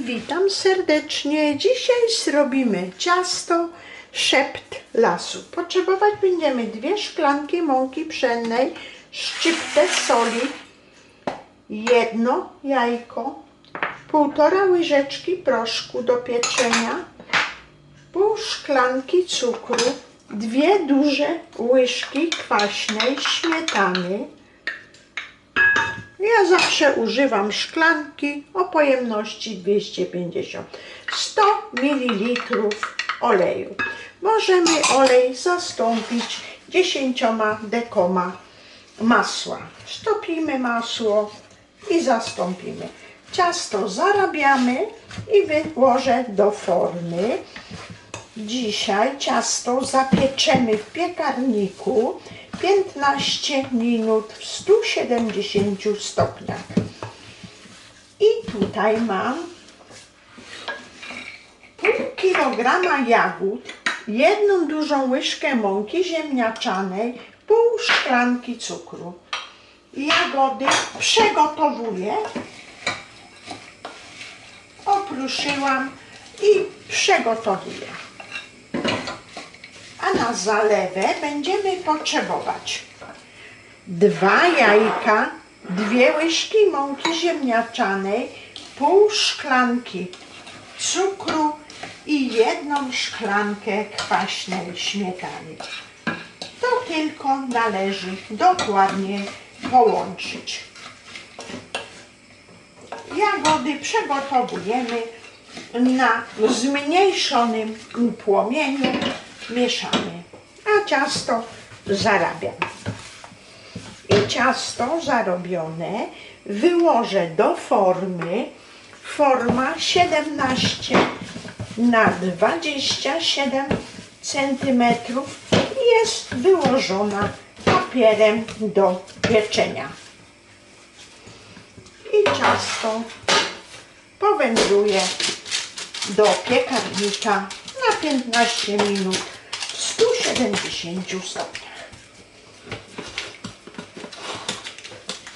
Witam serdecznie. Dzisiaj zrobimy ciasto szept lasu. Potrzebować będziemy dwie szklanki mąki pszennej, szczyptę soli, jedno jajko, półtora łyżeczki proszku do pieczenia, pół szklanki cukru, dwie duże łyżki kwaśnej śmietany, ja zawsze używam szklanki o pojemności 250 100 ml oleju. Możemy olej zastąpić 10 dekoma masła. Stopimy masło i zastąpimy. Ciasto zarabiamy i wyłożę do formy. Dzisiaj ciasto zapieczemy w piekarniku 15 minut w 170 stopniach. I tutaj mam pół kilograma jagód, jedną dużą łyżkę mąki ziemniaczanej, pół szklanki cukru. Jagody przygotowuję. Opruszyłam i przygotowuję. Na zalewę będziemy potrzebować dwa jajka, dwie łyżki mąki ziemniaczanej, pół szklanki cukru i jedną szklankę kwaśnej śmietany. To tylko należy dokładnie połączyć. Jagody przygotowujemy na zmniejszonym płomieniu mieszamy, a ciasto zarabiam. I ciasto zarobione wyłożę do formy. Forma 17 na 27 cm jest wyłożona papierem do pieczenia. I ciasto powędruje do piekarnika na 15 minut 170 stopniach.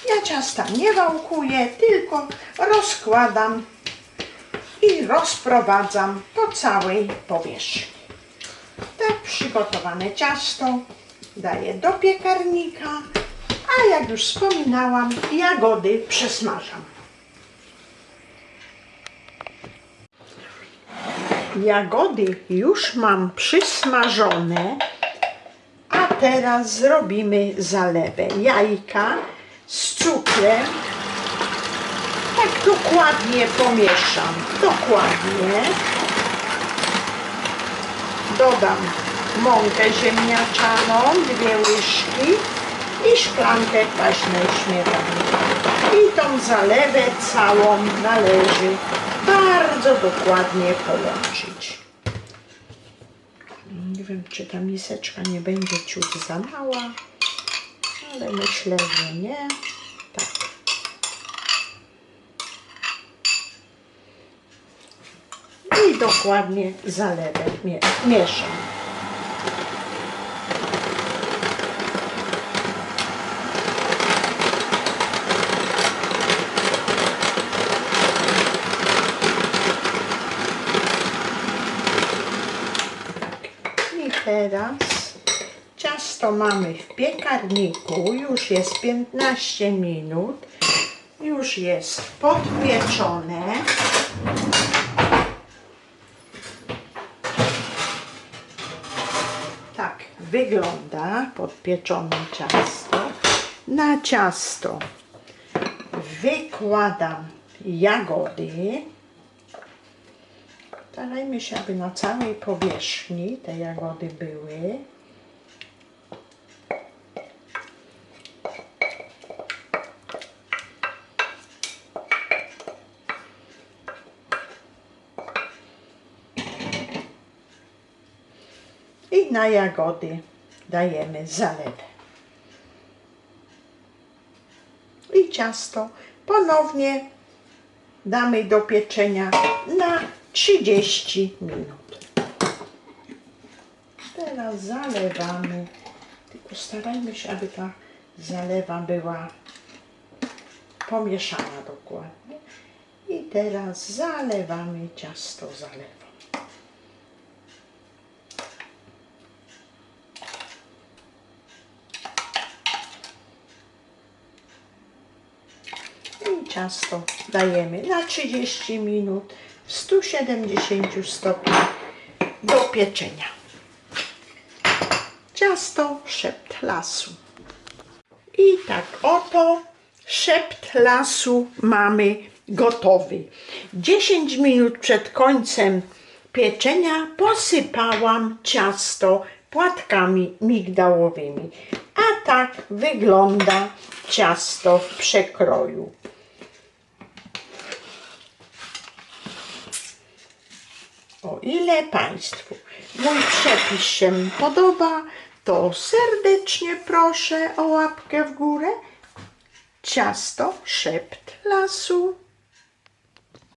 Ja ciasta nie wałkuję, tylko rozkładam i rozprowadzam po całej powierzchni. Tak przygotowane ciasto daję do piekarnika, a jak już wspominałam, jagody przesmażam. Jagody już mam przysmażone, a teraz zrobimy zalewę. Jajka z cukrem. Tak dokładnie pomieszam. Dokładnie. Dodam mąkę ziemniaczaną, dwie łyżki i szklankę kwaśnej śmietany. I tą zalewę całą należy bardzo dokładnie połączyć. Nie wiem, czy ta miseczka nie będzie ciut za mała, ale myślę, że nie. Tak. I dokładnie zalewę mie- mieszam. I teraz ciasto mamy w piekarniku, już jest 15 minut, już jest podpieczone. Tak wygląda podpieczone ciasto. Na ciasto wykładam jagody. Starajmy się, aby na całej powierzchni te jagody były. I na jagody dajemy zalewę. I ciasto ponownie damy do pieczenia na 30 minut. Teraz zalewamy, tylko starajmy się, aby ta zalewa była pomieszana dokładnie. I teraz zalewamy ciasto zalewą. I ciasto dajemy na 30 minut w 170 stopniach do pieczenia. Ciasto szept lasu. I tak oto szept lasu mamy gotowy. 10 minut przed końcem pieczenia posypałam ciasto płatkami migdałowymi. A tak wygląda ciasto w przekroju. Ile Państwu mój przepis się podoba, to serdecznie proszę o łapkę w górę. Ciasto szept lasu.